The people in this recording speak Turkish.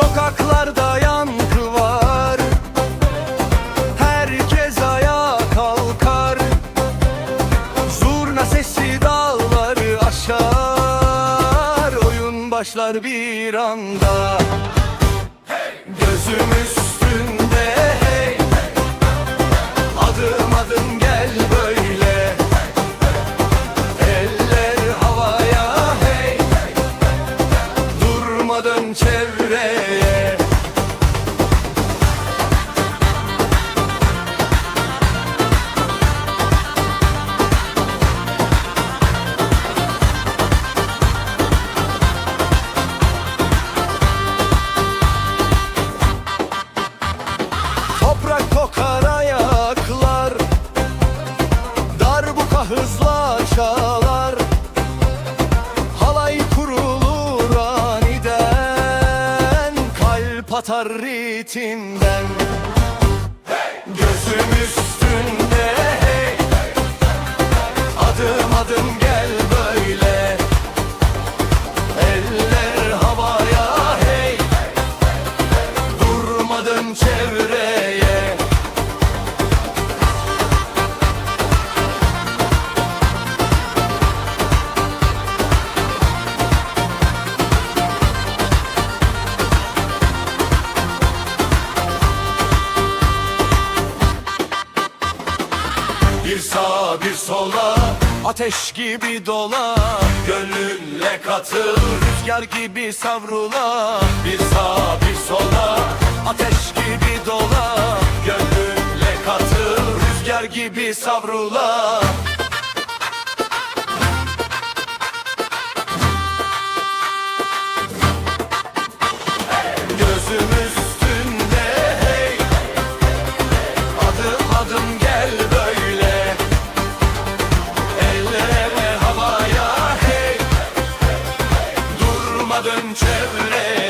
Sokaklarda yankı var Herkes ayağa kalkar Zurna sesi dağları aşar Oyun başlar bir anda! Gözüm üstünde hey! Adım adım gel böyle Eller havaya hey! Durmadan çevir atar ritimden. Gözüm üstünde Bir sağa bir sola. Ateş gibi dola Gönlünle katıl. Rüzgar gibi savrula Bir sağa bir sola. Ateş gibi dola Gönlünle katıl. Rüzgar gibi savrula Salladım çevreye